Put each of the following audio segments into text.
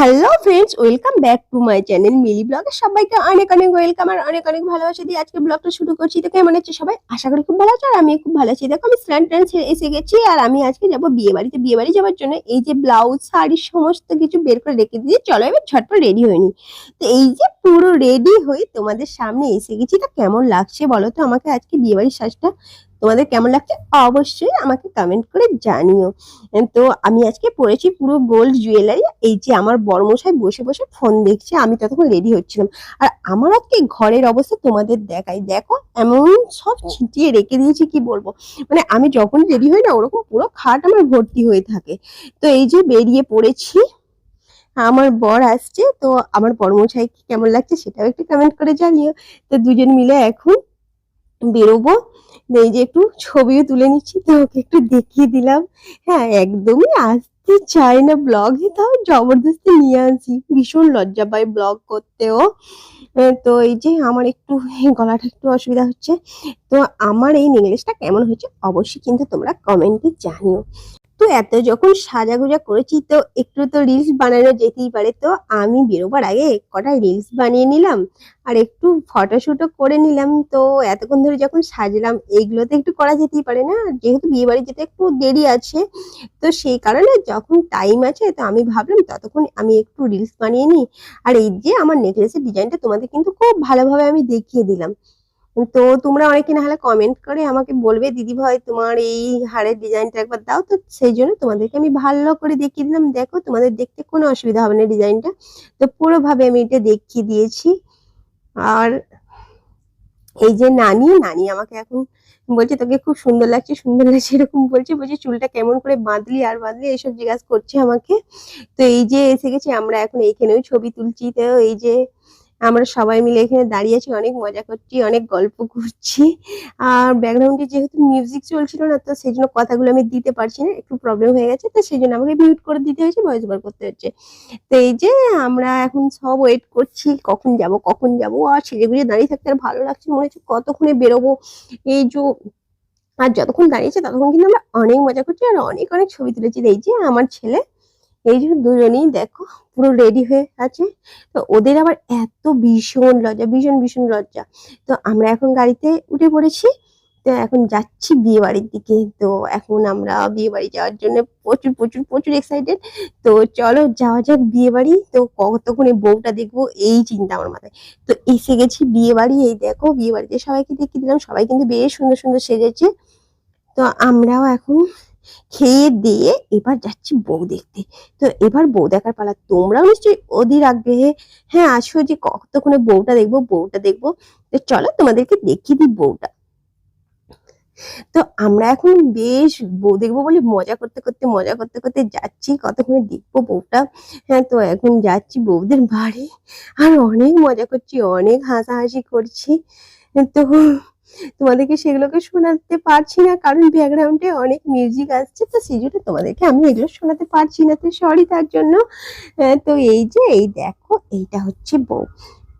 Hello friends welcome back to my channel Mili ব্লগে সবাইকে অনেক অনেক ওয়েলকাম আর অনেক অনেক ভালোবাসা দিয়ে আজকে ব্লগটা শুরু করছি। তো কেমন হচ্ছে সবাই? আশা করি খুব ভালো আছো আর আমি খুব ভালো আছি। দেখো, আমি স্নান সেরে এসে গেছি আর আমি আজকে যাব বিয়ে বাড়িতে। বিয়ে বাড়ি যাওয়ার জন্য এই যে ব্লাউজ শাড়ি সমস্ত কিছু বের করে রেখে দিয়ে চলো এবার ঝটপট রেডি হয়নি তো এই যে পুরো রেডি হয়ে তোমাদের সামনে এসে গেছি। তা কেমন লাগছে বলো তো আমাকে আজকে বিয়ে বাড়ির সাজটা? তোমাদের কেমন লাগছে অবশ্যই আমাকে কমেন্ট করে জানিও। তো আমি আজকে পড়েছি পুরো গোল্ড জুয়েলারি এই যে আমার বড়মশাই বসে বসে ফোন দেখছে, আমি ততক্ষণ রেডি হচ্ছিলাম। আর আমার আজকে ঘরের অবস্থা তোমাদের দেখাই। দেখো, এমন সব ছিটিয়ে রেখে দিয়েছি, কি বলব? মানে আমি যখন রেডি হই না, ওরকম পুরো খাট আমার ভর্তি হয়ে থাকে। তো এই যে বেরিয়ে পড়েছি, আমার বর আসছে, তো আমার বড়মশাই কি কেমন লাগছে সেটাও একটু কমেন্ট করে জানিও। তো দুজন মিলে এখন বেরোবো। এই যে একটু ছবিও তুলে নিচ্ছি তো ওকে একটু দেখিয়ে দিলাম। হ্যাঁ একদমই আসতে চায় না ব্লগে তাও জবরদস্তি নিয়ে আসি ভীষণ লজ্জা পায় ব্লগ করতেও। তো এই যে আমার একটু গলাটা একটু অসুবিধা হচ্ছে। তো আমার এই নেকলেসটা কেমন হয়েছে অবশ্যই কিন্তু তোমরা কমেন্টে জানিও। তো এত যখন সাজাগুজা করেছি, তো একটু তো রিলস বানানো যেতেই পারে। তো আমি বেরোবার আগে কটা রিলস বানিয়ে নিলাম আর একটু ফটোশুটও করে নিলাম। তো এতক্ষণ ধরে যখন সাজলাম এইগুলো তো একটু করা যেতেই পারে না। যেহেতু বিয়ে বাড়ি যেতে একটু দেরি আছে, তো সেই কারণে যখন টাইম আছে, তো আমি ভাবলাম ততক্ষণ আমি একটু রিলস বানিয়ে নিই। আর এই যে আমার নেকলেসের ডিজাইনটা তোমাদের কিন্তু খুব ভালোভাবে আমি দেখিয়ে দিলাম। তো তোমরা অনেকে না হলে কমেন্ট করে আমাকে বলবে, দিদি ভাই, তোমার এই হারের ডিজাইনটা একবার দাও। তো সেই জন্য তোমাদেরকে আমি ভালো করে দেখিয়ে দিলাম। দেখো, তোমাদের দেখতে কোনো অসুবিধা হবে না ডিজাইনটা তো পুরোভাবে আমি এটা দেখিয়ে দিয়েছি। আর এই যে নানি নানি আমাকে এখন বলছে, তোকে খুব সুন্দর লাগছে সুন্দর লাগছে, এরকম বলছে। বলছে, চুলটা কেমন করে বাঁধলি আর বাঁধলি এইসব জিজ্ঞাসা করছে আমাকে। তো এই যে এসে গেছে, আমরা এখন এইখানেও ছবি তুলছি। তো এই যে আমরা সবাই মিলে এখানে দাঁড়িয়ে আছি, অনেক মজা করছি, অনেক গল্প করছি। আর ব্যাকগ্রাউন্ডে যেহেতু মিউজিক চলছিল না, তো সেই জন্য কথাগুলো আমি দিতে পারছি না, একটু প্রবলেম হয়ে গেছে, তো সেই জন্য আমাকে মিউট করে দিতে হয়েছে ভয়েস ওভার করতে হচ্ছে। তো এই যে আমরা এখন সব ওয়েট করছি, কখন যাব কখন যাব, আর গুজে দাঁড়িয়ে থাকতে আর ভালো লাগছে মনে হচ্ছে কতক্ষণে বেরোবো। এই যে আর যতক্ষণ দাঁড়িয়েছে, ততক্ষণ কিন্তু আমরা অনেক মজা করছি, আর অনেক অনেক ছবি তুলেছি। এই যে আমার ছেলে এই যে দুজনেই দেখো, পুরো রেডি হয়ে আছে। তো ওদের আবার এত ভীষণ লজ্জা, ভীষণ ভীষণ লজ্জা। তো আমরা এখন গাড়িতে উঠে পড়েছি। তো এখন যাচ্ছি বিয়ে বাড়ির দিকে। তো এখন আমরা বিয়ে বাড়ি যাওয়ার জন্য প্রচুর প্রচুর প্রচুর এক্সাইটেড তো চলো যাওয়া যাক বিয়ে বাড়ি তো কতক্ষণে বউটা দেখব, এই চিন্তা আমার মাথায়। তো এসে গেছি বিয়ে বাড়ি এই দেখো বিয়ে বাড়িতে সবাইকে দেখিয়ে দিলাম। সবাই কিন্তু বেশ সুন্দর সুন্দর সেজেছে। তো আমরাও এখন খেয়ে দিয়ে এবার যাচ্ছি বউ দেখতে। তো এবার বউ দেখার পালা। তোমরাও নিশ্চয়ই অধীর আগ্রহে হ্যাঁ আসো যে কতক্ষণে বউটা দেখব বউটা দেখব। তো চলো তোমাদেরকে দেখিয়ে দিই বউটা। তো আমরা এখন বেশ বউ দেখব বলে মজা করতে করতে, মজা করতে করতে যাচ্ছি। কতক্ষণে দেখব বউটা? হ্যাঁ তো এখন যাচ্ছি বউদের বাড়ি। আর অনেক মজা করছি, অনেক হাসাহাসি করছি। তো তোমাদেরকে সেগুলোকে শোনাতে পারছি না, কারণ ব্যাকগ্রাউন্ডে অনেক মিউজিক আসছে, তো সেই জন্য তোমাদেরকে আমি এগুলো শোনাতে পারছি না, তো সরি তার জন্য। তো এই যে, এই দেখো, এইটা হচ্ছে বউ।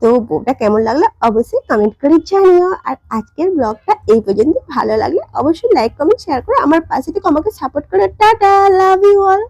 তো বউটা কেমন লাগল অবশ্যই কমেন্ট করে জানিও। আর আজকের ব্লগটা এই পর্যন্ত ভালো লাগলে অবশ্যই লাইক কমেন্ট শেয়ার করে। আমার পাশে থেকে আমাকে সাপোর্ট করো। Tata love you all